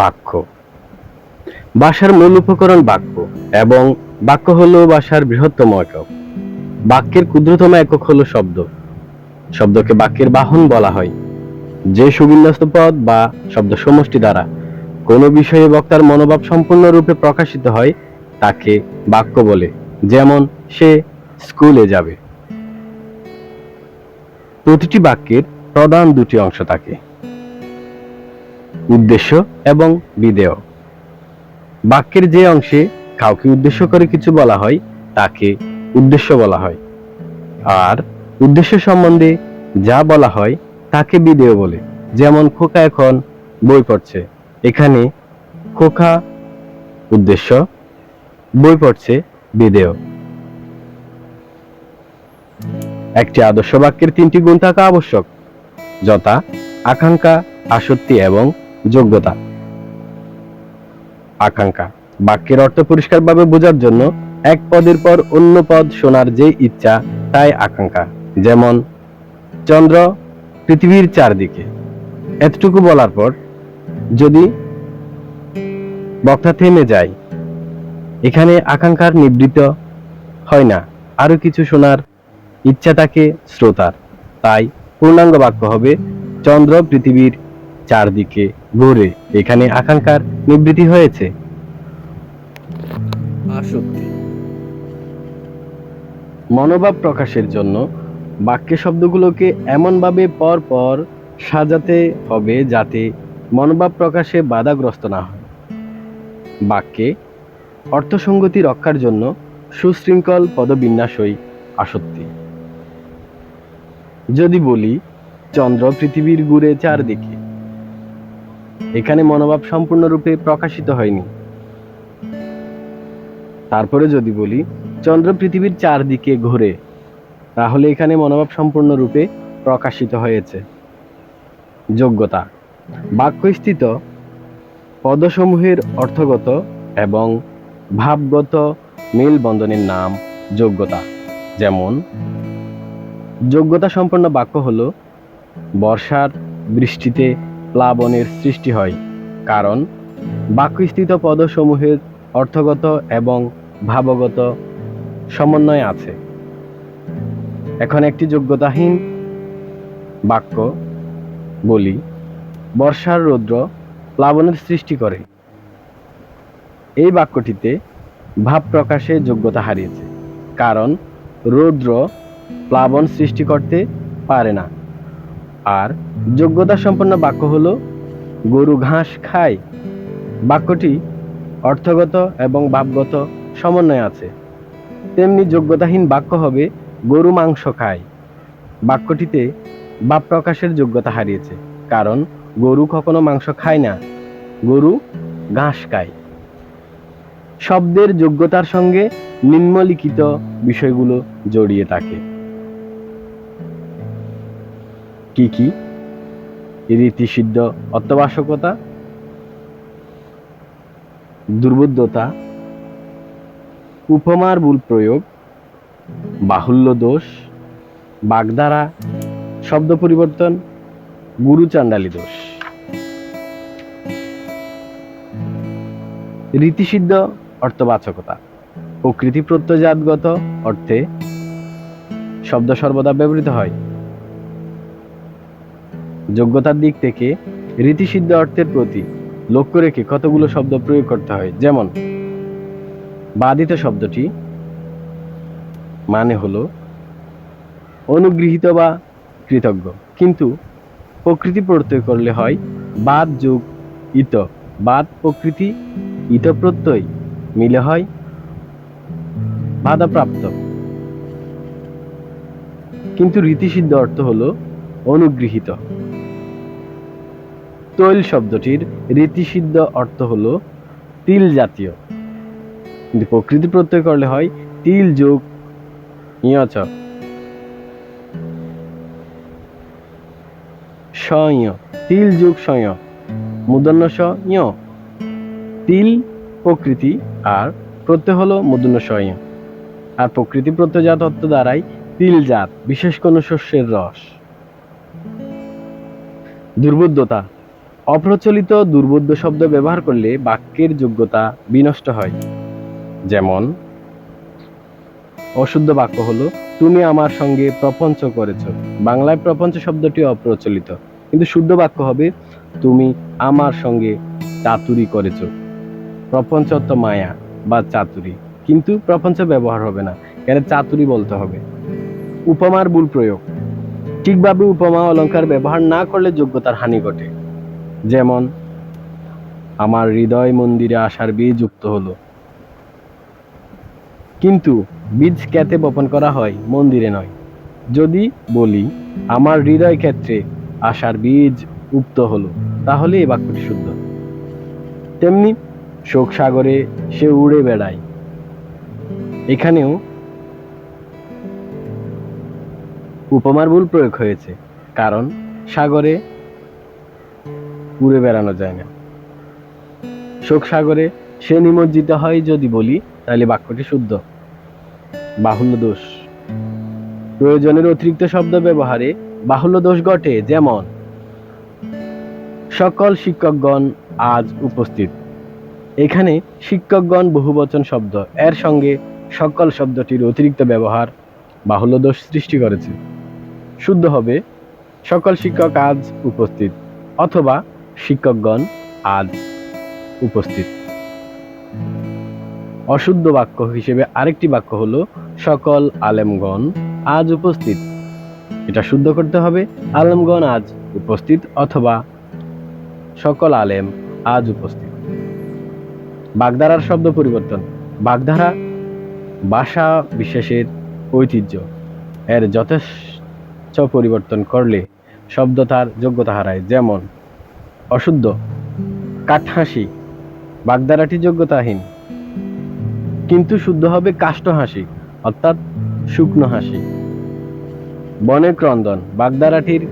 বাক্য। ভাষার মূল উপকরণ বাক্য, এবং বাক্য হলো ভাষার বৃহত্তম একক। বাক্যের ক্ষুদ্রতম একক হলো শব্দ। শব্দকে বাক্যের বাহন বলা হয়। যে সুবিন্যস্ত পদ বা শব্দ সমষ্টি দ্বারা কোনো বিষয়ে বক্তার মনোভাব সম্পূর্ণরূপে প্রকাশিত হয়, তাকে বাক্য বলে, যেমন সে স্কুলে যাবে। প্রতিটি বাক্যের প্রধান দুটি অংশ থাকে। উদ্দেশ্য এবং বিধেয় বাক্যের যে অংশে কাউকে উদ্দেশ্য করে কিছু বলা হয়, তাকে উদ্দেশ্য বলা হয়। আর উদ্দেশ্য সম্বন্ধে যা বলা হয়, তাকে বিধেয় বলে। যেমন খোকা এখন বই পড়ছে। এখানে খোকা উদ্দেশ্য, বই পড়ছে বিধেয় একটি আদর্শ বাক্যের তিনটি গুণ থাকা আবশ্যক, যথা আকাঙ্ক্ষা, আসক্তি এবং যোগ্যতা। আকাঙ্ক্ষা। বাক্যের অর্থ পরিষ্কারভাবে বোঝার জন্য এক পদের পর অন্য পদ শোনার যে ইচ্ছা, তাই আকাঙ্ক্ষা। যেমন, চন্দ্র পৃথিবীর চারদিকে। এতটুকু বলার পর, যদি বক্তা থেমে যায়, এখানে আকাঙ্ক্ষার নিবৃত্ত হয় না। আরও কিছু শোনার ইচ্ছা থাকে শ্রোতার। তাই পূর্ণাঙ্গ বাক্য হবে, চন্দ্র পৃথিবীর চারদিকে। ঘুরে এখানে আকাঙ্ক্ষার নিবৃত্তি হয়েছে। আসক্তি মনোভাব প্রকাশের জন্য বাক্যে শব্দগুলোকে এমনভাবে পর পর সাজাতে হবে যাতে মনোভাব প্রকাশে বাধাগ্রস্ত না হয়। বাক্যে অর্থসঙ্গতি রক্ষার জন্য সুশৃঙ্খল পদবিন্যাসই আসক্তি। যদি বলি চন্দ্র পৃথিবীর ঘুরে চারদিকে এখানে মনোভাব সম্পূর্ণরূপে প্রকাশিত হয়নি। তারপরে যদি বলি, চন্দ্র পৃথিবীর চারদিকে ঘুরে, তাহলে এখানে মনোভাব সম্পূর্ণরূপে প্রকাশিত হয়েছে। যোগ্যতা, বাক্যস্থিত পদসমূহের অর্থগত এবং ভাবগত মেলবন্ধনের নাম যোগ্যতা। যেমন, যোগ্যতা সম্পন্ন বাক্য হল, বর্ষার বৃষ্টিতে প্লাবনের সৃষ্টি হয়, কারণ বাক্যস্থিত পদসমূহের অর্থগত এবং ভাবগত সমন্বয় আছে। এখন একটি যোগ্যতাহীন বাক্য বলি, বর্ষার রৌদ্র প্লাবনের সৃষ্টি করে। এই বাক্যটিতে ভাব প্রকাশে যোগ্যতা হারিয়েছে, কারণ রৌদ্র প্লাবন সৃষ্টি করতে পারে না। আর যোগ্যতা সম্পন্ন বাক্য হলো, গরু ঘাস খায়। বাক্যটি অর্থগত এবং ভাবগত সমন্বয় আছে। তেমনি যোগ্যতাহীন বাক্য হবে, গরু মাংস খায়। বাক্যটিতে ভাব প্রকাশের যোগ্যতা হারিয়েছে, কারণ গরু কখনো মাংস খায় না, গরু ঘাস খায়। শব্দের যোগ্যতার সঙ্গে নিম্নলিখিত বিষয়গুলো জড়িয়ে থাকে। কি কি? রীতিসিদ্ধ অত্যাবশ্যকতা, দুর্বোধ্যতা, উপমার ভুল প্রয়োগ, বাহুল্য দোষ, বাগধারা, শব্দ পরিবর্তন, গুরু চাণ্ডালী দোষ। রীতিসিদ্ধ অর্থবাচকতা, প্রকৃতি প্রত্যয়জাতগত অর্থে শব্দ সর্বদা ব্যবহৃত হয়। যোগ্যতার দিক থেকে রীতিসিদ্ধ অর্থের প্রতি লক্ষ্য রেখে কতগুলো শব্দ প্রয়োগ করতে হয়? যেমন বাদিত শব্দটি মানে হলো অনুগৃহীত বা কৃতজ্ঞ। কিন্তু প্রকৃতি প্রত্যয় করলে হয় বাদ যোগ ইত। বাদ প্রকৃতি, ইত প্রত্যয় মিলে হয় বাধাপ্রাপ্ত। কিন্তু রীতিসিদ্ধ অর্থ হলো অনুগৃহীত। তৈল শব্দটির রীতিসিদ্ধ অর্থ হলো তিল জাতীয়। কিন্তু প্রকৃতি প্রত্যয় করলে হয় তিল যোগ ইয়চ। তিল যোগ মুদন্য তিল প্রকৃতি আর প্রত্যয় হলো মুদন্য সয় আর প্রকৃতি প্রত্যয়জাত অর্থ দ্বারাই তিলজাত বিশেষ কোনো শস্যের রস। দুর্বোধ্যতা অপ্রচলিত দুর্বোধ্য শব্দ ব্যবহার করলে বাক্যের যোগ্যতা বিনষ্ট হয়। যেমন, অশুদ্ধ বাক্য হলো, তুমি আমার সঙ্গে প্রপঞ্চ করেছ। বাংলায় প্রপঞ্চ শব্দটি অপ্রচলিত। কিন্তু শুদ্ধ বাক্য হবে, তুমি আমার সঙ্গে চাতুরি করেছ। প্রপঞ্চ অর্থ মায়া বা চাতুরি। কিন্তু প্রপঞ্চ ব্যবহার হবে না এখানে চাতুরি বলতে হবে। উপমার ভুল প্রয়োগ। ঠিকভাবে উপমা অলংকার ব্যবহার না করলে যোগ্যতার হানি ঘটে। যেমন, আমার হৃদয় মন্দিরে আসার বীজ যুক্ত হলো। কিন্তু বীজ ক্ষেতে বপন করা হয় মন্দিরে নয়। যদি বলি, আমার হৃদয় ক্ষেত্রে আসার বীজ উক্ত হলো, তাহলে এই বাক্যটি শুদ্ধ। তেমনি শোক সাগরে সে উড়ে বেড়ায়। এখানেও উপমার ভুল প্রয়োগ হয়েছে, কারণ সাগরে উড়ে বেড়ানো যায় না। শোক সাগরে সে নিমজ্জিত হয় যদি বলি, তাহলে বাক্যটি শুদ্ধ। বাহুল্য দোষ। প্রয়োজনের অতিরিক্ত শব্দ ব্যবহারে বাহুল্য দোষ ঘটে, যেমন, সকল শিক্ষকগণ আজ উপস্থিত। এখানে শিক্ষকগণ বহুবচন শব্দ, এর সঙ্গে সকল শব্দটির অতিরিক্ত ব্যবহার বাহুল্য দোষ সৃষ্টি করেছে। শুদ্ধ হবে, সকল শিক্ষক আজ উপস্থিত, অথবা শিক্ষকগণ আজ উপস্থিত। অশুদ্ধ বাক্য হিসেবে আরেকটি বাক্য হলো, সকল আলেমগণ আজ উপস্থিত। এটা শুদ্ধ করতে হবে, আলেমগণ আজ উপস্থিত অথবা, সকল আলেম আজ উপস্থিত। বাগধারার শব্দ পরিবর্তন। বাগধারা ভাষা বিশেষের ঐতিহ্য। এর যথেষ্ট পরিবর্তন করলে শব্দ তার যোগ্যতা হারায়। যেমন অশুদ্ধ, কাঠহাসি, বাগদারাটি যোগ্যতাহীন। কিন্তু শুদ্ধ হবে কাষ্ঠ হাসি, অর্থাৎ শুকনো হাসি। বনের ক্রন্দন বাগধারাটির